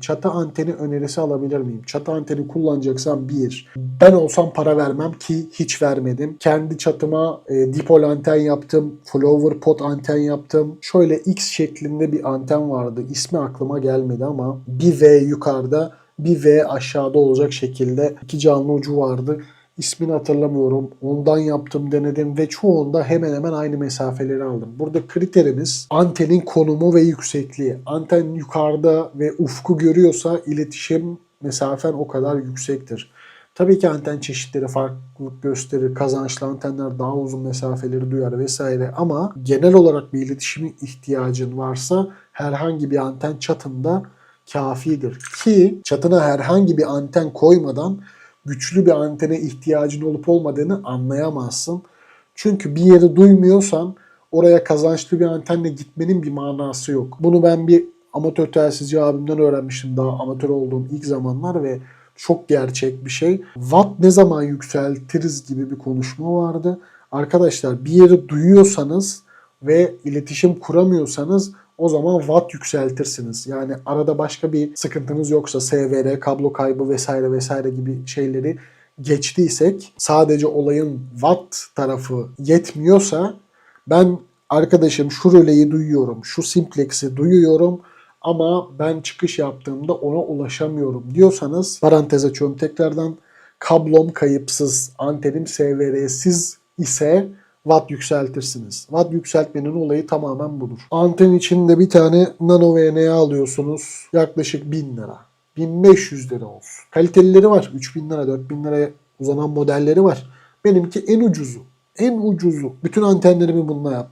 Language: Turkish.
Çatı anteni önerisi alabilir miyim? Çatı anteni kullanacaksam bir. Ben olsam para vermem ki hiç vermedim. Kendi çatıma e, dipol anten yaptım. Flower pot anten yaptım. Şöyle X şeklinde bir anten vardı. İsmi aklıma gelmedi ama bir V yukarıda bir V aşağıda olacak şekilde iki canlı ucu vardı. İsmini hatırlamıyorum. Ondan yaptım denedim ve çoğunda hemen hemen aynı mesafeleri aldım. Burada kriterimiz antenin konumu ve yüksekliği. Anten yukarıda ve ufku görüyorsa iletişim mesafen o kadar yüksektir. Tabii ki anten çeşitleri farklılık gösterir. Kazançlı antenler daha uzun mesafeleri duyar vesaire ama genel olarak bir iletişim ihtiyacın varsa herhangi bir anten çatında kafidir. Ki çatına herhangi bir anten koymadan güçlü bir antene ihtiyacın olup olmadığını anlayamazsın. Çünkü bir yeri duymuyorsan oraya kazançlı bir antenle gitmenin bir manası yok. Bunu ben bir amatör telsizci abimden öğrenmiştim daha amatör olduğum ilk zamanlar ve çok gerçek bir şey. Watt ne zaman yükseltiriz gibi bir konuşma vardı. Arkadaşlar bir yeri duyuyorsanız ve iletişim kuramıyorsanız o zaman watt yükseltirsiniz. Yani arada başka bir sıkıntınız yoksa SVR, kablo kaybı vesaire vesaire gibi şeyleri geçtiysek sadece olayın watt tarafı yetmiyorsa ben arkadaşım şu röleyi duyuyorum, şu simplex'i duyuyorum ama ben çıkış yaptığımda ona ulaşamıyorum diyorsanız parantez açıyorum tekrardan kablom kayıpsız, antenim SVR'siz ise watt yükseltirsiniz. Watt yükseltmenin olayı tamamen budur. Anten içinde bir tane nano VNA alıyorsunuz. Yaklaşık 1000 lira. 1500 lira olsun. Kalitelileri var. 3000 lira, 4000 liraya uzanan modelleri var. Benimki en ucuzu. En ucuzu. Bütün antenlerimi bununla yaptım.